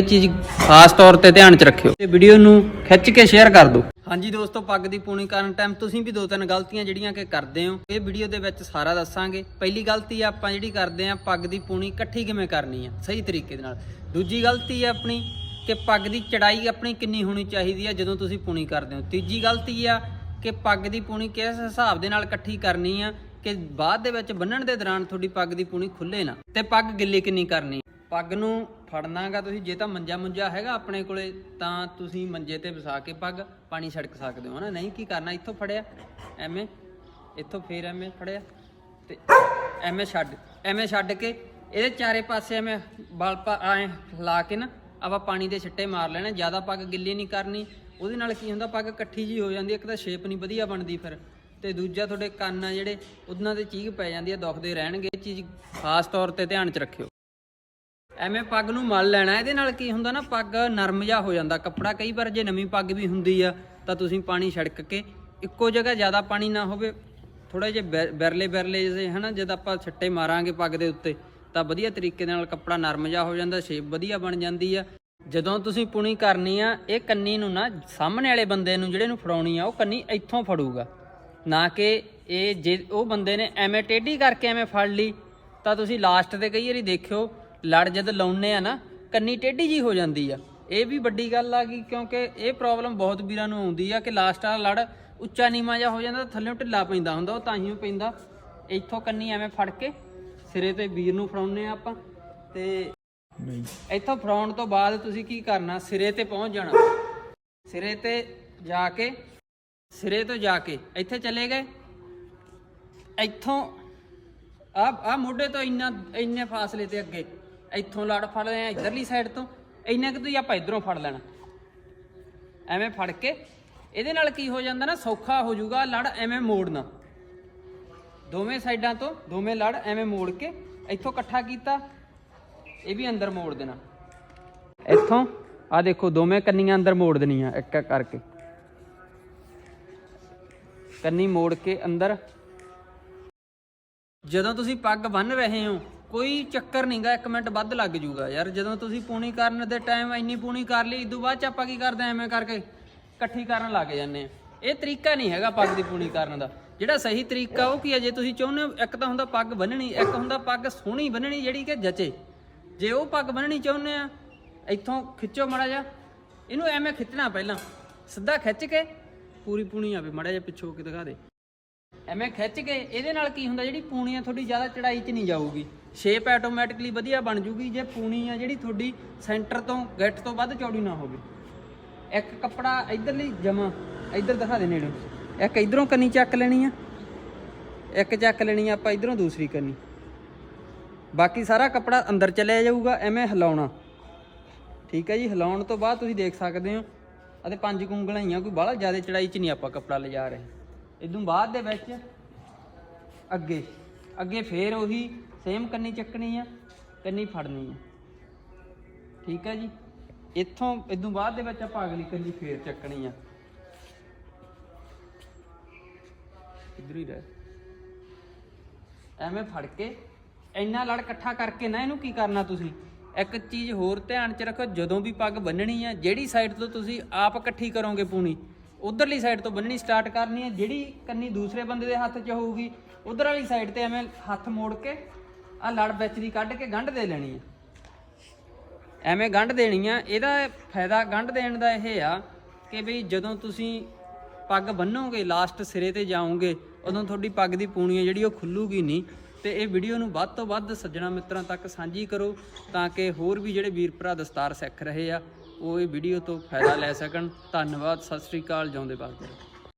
ਇਹ ਚੀਜ਼ ਖਾਸ ਤੌਰ ਤੇ ਧਿਆਨ ਚ ਰੱਖਿਓ। ਤੇ ਵੀਡੀਓ ਨੂੰ ਖਿੱਚ ਕੇ ਸ਼ੇਅਰ ਕਰ ਦਿਓ। ਹਾਂਜੀ ਦੋਸਤੋ, ਪੱਗ ਦੀ ਪੂਣੀ ਕਰਨ ਟਾਈਮ ਤੁਸੀਂ ਵੀ ਦੋ ਤਿੰਨ ਗਲਤੀਆਂ ਜਿਹੜੀਆਂ ਕਿ ਕਰਦੇ ਹੋ, ਇਹ ਵੀਡੀਓ ਦੇ ਵਿੱਚ ਸਾਰਾ ਦੱਸਾਂਗੇ। ਪਹਿਲੀ ਗਲਤੀ ਆਪਾਂ ਜਿਹੜੀ ਕਰਦੇ ਆ ਪੱਗ ਦੀ ਪੂਣੀ ਇਕੱਠੀ ਕਿਵੇਂ ਕਰਨੀ ਆ? ਸਹੀ ਤਰੀਕੇ ਦੇ ਨਾਲ। ਦੂਜੀ ਗਲਤੀ ਆ ਆਪਣੀ ਕਿ ਪੱਗ ਦੀ ਚੜਾਈ ਆਪਣੀ ਕਿੰਨੀ ਹੋਣੀ ਚਾਹੀਦੀ ਆ, ਜਦੋਂ ਤੁਸੀਂ ਪੂਣੀ ਕਰਦੇ ਹੋ। ਤੀਜੀ ਗਲਤੀ ਆ ਕਿ ਪੱਗ ਦੀ ਪੂਣੀ ਕਿਸ ਹਿਸਾਬ ਦੇ ਨਾਲ ਇਕੱਠੀ ਕਰਨੀ ਆ ਕਿ ਬਾਅਦ ਦੇ ਵਿੱਚ ਬੰਨਣ ਦੇ ਦੌਰਾਨ ਤੁਹਾਡੀ ਪੱਗ ਦੀ ਪੂਣੀ ਖੁੱਲੇ ਨਾ। ਤੇ ਪੱਗ ਗਿੱਲੀ ਕਿੰਨੀ ਕਰਨੀ ਪੱਗ ਨੂੰ ਫੜਨਾਗਾ ਤੁਸੀਂ, ਜੇ ਤਾਂ ਮੰਜਾ ਮੁੰਜਾ ਹੈਗਾ ਆਪਣੇ ਕੋਲੇ, ਤਾਂ ਤੁਸੀਂ ਮੰਜੇ ਤੇ ਵਸਾ ਕੇ ਪੱਗ, ਪਾਣੀ ਛੜਕ ਸਕਦੇ ਹੋ, ਹਨਾ? ਨਹੀਂ, ਕੀ ਕਰਨਾ? ਇੱਥੋਂ ਫੜਿਆ, ਐਵੇਂ, ਇੱਥੋਂ ਫੇਰ ਐਵੇਂ ਫੜਿਆ, ਤੇ ਐਵੇਂ ਛੱਡ ਐਵੇਂ ਛੱਡ ਕੇ ਇਹਦੇ ਚਾਰੇ ਪਾਸੇ ਐਵੇਂ ਬਲ ਪਾ, ਐ ਲਾ ਕੇ ਨਾ, ਆਪਾਂ ਪਾਣੀ ਦੇ ਛਿੱਟੇ ਮਾਰ ਲੈਣੇ, ਜ਼ਿਆਦਾ ਪੱਗ ਗਿੱਲੀ ਨਹੀਂ ਕਰਨੀ, ਉਹਦੇ ਨਾਲ ਕੀ ਹੁੰਦਾ, ਪੱਗ ਇਕੱਠੀ ਜੀ ਹੋ ਜਾਂਦੀ, ਇੱਕ ਤਾਂ ਸ਼ੇਪ ਨਹੀਂ ਵਧੀਆ ਬਣਦੀ ਫਿਰ, ਤੇ ਦੂਜਾ ਤੁਹਾਡੇ ਕੰਨ ਆ ਜਿਹੜੇ, ਉਹਨਾਂ ਤੇ ਚੀਕ ਪੈ ਜਾਂਦੀ ਹੈ ਦੁਖਦੇ ਰਹਿਣਗੇ ਚੀਜ਼ ਖਾਸ ਤੌਰ ਤੇ ਧਿਆਨ 'ਚ ਰੱਖਿਓ। ਐਵੇਂ ਪੱਗ ਨੂੰ ਮਲ ਲੈਣਾ, ਇਹਦੇ ਨਾਲ ਕੀ ਹੁੰਦਾ ਨਾ, ਪੱਗ ਨਰਮ ਜਿਹਾ ਹੋ ਜਾਂਦਾ। ਕੱਪੜਾ ਕਈ ਵਾਰ ਜੇ ਨਵੀਂ ਪੱਗ ਵੀ ਹੁੰਦੀ ਆ, ਤਾਂ ਤੁਸੀਂ ਪਾਣੀ ਛੜਕ ਕੇ ਇੱਕੋ ਜਗ੍ਹਾ ਜ਼ਿਆਦਾ ਪਾਣੀ ਨਾ ਹੋਵੇ। ਥੋੜੇ ਜਿਹੇ ਬੈ- ਬੈਰਲੇ ਬੈਰਲੇ ਜਿਹੇ, ਹਨਾ, ਜਦ ਆਪਾਂ ਛੱਟੇ ਮਾਰਾਂਗੇ ਪੱਗ ਦੇ ਉੱਤੇ, ਤਾਂ ਵਧੀਆ ਤਰੀਕੇ ਨਾਲ ਕੱਪੜਾ ਨਰਮ ਜਿਹਾ ਹੋ ਜਾਂਦਾ, ਸ਼ੇਪ ਵਧੀਆ ਬਣ ਜਾਂਦੀ ਆ। ਜਦੋਂ ਤੁਸੀਂ ਪੁਣੀ ਕਰਨੀ ਆ, ਇਹ ਕੰਨੀ ਨੂੰ ਨਾ, ਸਾਹਮਣੇ ਵਾਲੇ ਬੰਦੇ ਨੂੰ ਜਿਹੜੇ ਨੂੰ ਫੜਾਉਣੀ ਆ, ਉਹ ਕੰਨੀ ਇੱਥੋਂ ਫੜੂਗਾ। ਨਾ ਕਿ ਇਹ ਜੇ, ਉਹ ਬੰਦੇ ਨੇ ਐਵੇਂ ਟੇਢੀ ਕਰਕੇ ਐਵੇਂ ਫੜ ਲਈ, ਤਾਂ ਤੁਸੀਂ ਲਾਸਟ ਤੇ ਕਈ ਵਾਰੀ ਦੇਖਿਓ ਲੜ ਜਦ ਲਾਉਨੇ ਆ ਨਾ, ਕੰਨੀ ਟੇਢੀ ਜੀ ਹੋ ਜਾਂਦੀ ਆ। ਇਹ ਵੀ ਵੱਡੀ ਗੱਲ ਆ ਗਈ ਕਿਉਂਕਿ ਇਹ ਪ੍ਰੋਬਲਮ ਬਹੁਤ ਵੀਰਾਂ ਨੂੰ ਆਉਂਦੀ ਆ ਕਿ ਲਾਸਟ ਵਾਲਾ ਲੜ ਉੱਚਾ ਨੀਵਾਂ ਜਿਹਾ ਹੋ ਜਾਂਦਾ ਥੱਲੇੋਂ ਢਿੱਲਾ ਪੈਂਦਾ ਹੁੰਦਾ, ਉਹ ਤਾਂ ਹੀ ਪੈਂਦਾ। ਇੱਥੋਂ ਕੰਨੀ ਐਵੇਂ ਫੜ ਕੇ ਸਿਰੇ ਤੇ ਵੀਰ ਨੂੰ ਫੜਾਉਨੇ ਆ ਆਪਾਂ। ਤੇ ਇੱਥੋਂ ਫੜਾਉਣ ਤੋਂ ਬਾਅਦ ਤੁਸੀਂ ਕੀ ਕਰਨਾ, ਸਿਰੇ ਤੇ ਪਹੁੰਚ ਜਾਣਾ। ਸਿਰੇ ਤੇ ਜਾ ਕੇ, ਸਿਰੇ ਤੋਂ ਜਾ ਕੇ, ਇੱਥੇ ਚਲੇ ਗਏ। ਇੱਥੋਂ ਆ ਆ ਮੋਢੇ ਤੋਂ ਇੰਨਾ, ਇੰਨੇ ਫਾਸਲੇ ਤੇ ਅੱਗੇ। ਇੱਥੋਂ ਲੜ ਫੜ ਲਿਆ, ਇਧਰਲੀ ਸਾਈਡ ਤੋਂ। ਇੰਨਾ ਕਿ ਤੁਸੀਂ ਆਪਾਂ ਇਧਰੋਂ ਫੜ ਲੈਣਾ। ਐਵੇਂ ਫੜ ਕੇ, ਇਹਦੇ ਨਾਲ ਕੀ ਹੋ ਜਾਂਦਾ ਨਾ, ਸੌਖਾ ਹੋ ਜਾਊਗਾ ਲੜ ਐਵੇਂ ਮੋੜਨਾ। ਦੋਵੇਂ ਸਾਈਡਾਂ ਤੋਂ ਦੋਵੇਂ ਲੜ ਐਵੇਂ ਮੋੜ ਕੇ ਇੱਥੋਂ ਇਕੱਠਾ ਕੀਤਾ, ਇਹ ਵੀ ਅੰਦਰ ਮੋੜ ਦੇਣਾ। ਇੱਥੋਂ ਆ ਦੇਖੋ, ਦੋਵੇਂ ਕੰਨੀਆਂ ਅੰਦਰ ਮੋੜ ਦੇਣੀਆਂ, ਇੱਕ ਇੱਕ ਕਰਕੇ। ਕੰਨੀ ਮੋੜ ਕੇ ਅੰਦਰ। ਜਦੋਂ ਤੁਸੀਂ ਪੱਗ ਬੰਨ ਰਹੇ ਹੋ ਕੋਈ ਚੱਕਰ ਨਹੀਂਗਾ 1 ਮਿੰਟ ਵੱਧ ਲੱਗ ਜੂਗਾ ਯਾਰ। ਜਦੋਂ ਤੁਸੀਂ ਪੂਣੀ ਕਰਨ ਦੇ ਟਾਈਮ ਇੰਨੀ ਪੂਣੀ ਕਰ ਲਈ ਇਦੋਂ ਬਾਅਦ ਚ ਆਪਾਂ ਕੀ ਕਰਦੇ ਐਵੇਂ ਕਰਕੇ ਇਕੱਠੀ ਕਰਨ ਲੱਗ ਜਾਂਦੇ ਆ। ਇਹ ਤਰੀਕਾ ਨਹੀਂ ਹੈਗਾ ਪੱਗ ਦੀ ਪੂਣੀ ਕਰਨ ਦਾ। ਜਿਹੜਾ ਸਹੀ ਤਰੀਕਾ ਉਹ ਕੀ ਹੈ ਜੇ ਤੁਸੀਂ ਚਾਹੁੰਦੇ ਹੋ ਇੱਕ ਤਾਂ ਹੁੰਦਾ ਪੱਗ ਬੰਨਣੀ ਇੱਕ ਹੁੰਦਾ ਪੱਗ ਸੋਹਣੀ ਬੰਨਣੀ ਜਿਹੜੀ ਕਿ ਜਚੇ। ਜੇ ਉਹ ਪੱਗ ਬੰਨਣੀ ਚਾਹੁੰਦੇ ਆ, ਇੱਥੋਂ ਖਿੱਚੋ ਮੜਾ ਜਾ ਇਹਨੂੰ ਐਵੇਂ ਖਿੱਚਣਾ ਪਹਿਲਾਂ। ਸਿੱਧਾ ਖਿੱਚ ਕੇ ਪੂਰੀ ਪੂਣੀ ਆਵੇ ਮੜਾ ਜਾ ਪਿੱਛੋਂ ਕਿ ਦਿਖਾ ਦੇ। ਐਵੇਂ ਖਿੱਚ ਕੇ ਇਹਦੇ ਨਾਲ ਕੀ ਹੁੰਦਾ, ਜਿਹੜੀ ਪੂਣੀ ਆ ਤੁਹਾਡੀ ਜ਼ਿਆਦਾ ਚੜਾਈ 'ਚ ਨਹੀਂ ਜਾਊਗੀ। ਸ਼ੇਪ ਆਟੋਮੈਟਿਕਲੀ ਵਧੀਆ ਬਣ ਜੂਗੀ, ਜੇ ਪੂਣੀ ਆ ਜਿਹੜੀ ਤੁਹਾਡੀ ਸੈਂਟਰ ਤੋਂ ਗਿੱਟ ਤੋਂ ਵੱਧ ਚੌੜੀ ਨਾ ਹੋਵੇ। ਇੱਕ ਕੱਪੜਾ ਇਧਰਲੀ ਜਮਾ, ਇਧਰ ਦਿਖਾ ਦੇ ਨੇੜੇ। ਇੱਕ ਇਧਰੋਂ ਕੰਨੀ ਚੱਕ ਲੈਣੀ ਆ, ਇੱਕ ਚੱਕ ਲੈਣੀ ਆ, ਆਪਾਂ ਇਧਰੋਂ ਦੂਸਰੀ ਕੰਨੀ। ਬਾਕੀ ਸਾਰਾ ਕੱਪੜਾ ਅੰਦਰ ਚਲਿਆ ਜਾਊਗਾ, ਐਵੇਂ ਹਿਲਾਉਣਾ। ਠੀਕ ਹੈ ਜੀ, ਹਿਲਾਉਣ ਤੋਂ ਬਾਅਦ ਤੁਸੀਂ ਦੇਖ ਸਕਦੇ ਹੋ ਅਤੇ ਪੰਜ ਕੁੰਗਲਾਂ ਹੀ ਆ, ਕੋਈ ਬਾਹਲਾ ਜ਼ਿਆਦਾ ਚੜਾਈ 'ਚ ਨਹੀਂ ਆਪਾਂ ਕੱਪੜਾ ਲਿਜਾ ਰਹੇ। ਇਦੋਂ ਬਾਅਦ ਦੇ ਵਿੱਚ ਅੱਗੇ ਅੱਗੇ ਫੇਰ ਉਹੀ ਸੇਮ ਕੰਨੀ ਚੱਕਣੀ ਆ, ਕੰਨੀ ਫੜਨੀ ਆ। ਠੀਕ ਹੈ ਜੀ? ਇੱਥੋਂ, ਇਦੋਂ ਬਾਅਦ ਦੇ ਵਿੱਚ ਆਪਾਂ ਅਗਲੀ ਕੰਨੀ ਫੇਰ ਚੱਕਣੀ ਆ। ਇਧਰ ਹੀ ਰਹਿ? ਐਵੇਂ ਫੜ ਕੇ ਇੰਨਾ ਲੜ ਇਕੱਠਾ ਕਰਕੇ ਨਾ ਇਹਨੂੰ ਕੀ ਕਰਨਾ ਤੁਸੀਂ? ਇੱਕ ਚੀਜ਼ ਹੋਰ ਧਿਆਨ 'ਚ ਰੱਖੋ, ਜਦੋਂ ਵੀ ਪੱਗ ਬੰਨਣੀ ਆ, ਜਿਹੜੀ ਸਾਈਡ ਤੋਂ ਤੁਸੀਂ ਆਪ ਇਕੱਠੀ ਕਰੋਗੇ ਪੂਣੀ ਉਧਰਲੀ ਸਾਈਡ ਤੋਂ ਬੰਨਣੀ ਸਟਾਰਟ ਕਰਨੀ ਹੈ, ਜਿਹੜੀ ਕੰਨੀ ਦੂਸਰੇ ਬੰਦੇ ਦੇ ਹੱਥ 'ਚ ਹੋਊਗੀ, ਉਧਰ ਵਾਲੀ ਸਾਈਡ ਤੇ ਐਵੇਂ ਹੱਥ ਮੋੜ ਕੇ ਆ ਲੜ ਵਿੱਚ ਦੀ ਕੱਢ ਕੇ ਗੰਢ ਦੇ ਲੈਣੀ ਹੈ। ਐਵੇਂ ਗੰਢ ਦੇਣੀ ਆ, ਇਹਦਾ ਫਾਇਦਾ ਗੰਢ ਦੇਣ ਦਾ ਇਹ ਆ ਕਿ ਵੀ ਜਦੋਂ ਤੁਸੀਂ ਪੱਗ ਬੰਨੋਗੇ ਲਾਸਟ ਸਿਰੇ ਤੇ ਜਾਓਗੇ, ਉਦੋਂ ਤੁਹਾਡੀ ਪੱਗ ਦੀ ਪੂਣੀ ਆ ਜਿਹੜੀ ਉਹ ਖੁੱਲੂਗੀ ਨਹੀਂ। ਤੇ ਇਹ ਵੀਡੀਓ ਨੂੰ ਵੱਧ ਤੋਂ ਵੱਧ ਸੱਜਣਾ ਮਿੱਤਰਾਂ ਤੱਕ ਸਾਂਝੀ ਕਰੋ ਤਾਂ ਕਿ ਹੋਰ ਵੀ ਜਿਹੜੇ ਵੀਰ ਭਰਾ ਦਸਤਾਰ ਸਿੱਖ ਰਹੇ ਆ ਉਹ ਇਹ ਵੀਡੀਓ ਤੋਂ ਫਾਇਦਾ ਲੈ ਸਕਣ। ਧੰਨਵਾਦ ਸਤਿ ਸ੍ਰੀ ਅਕਾਲ ਜਿਉਂਦੇ ਬਾਦ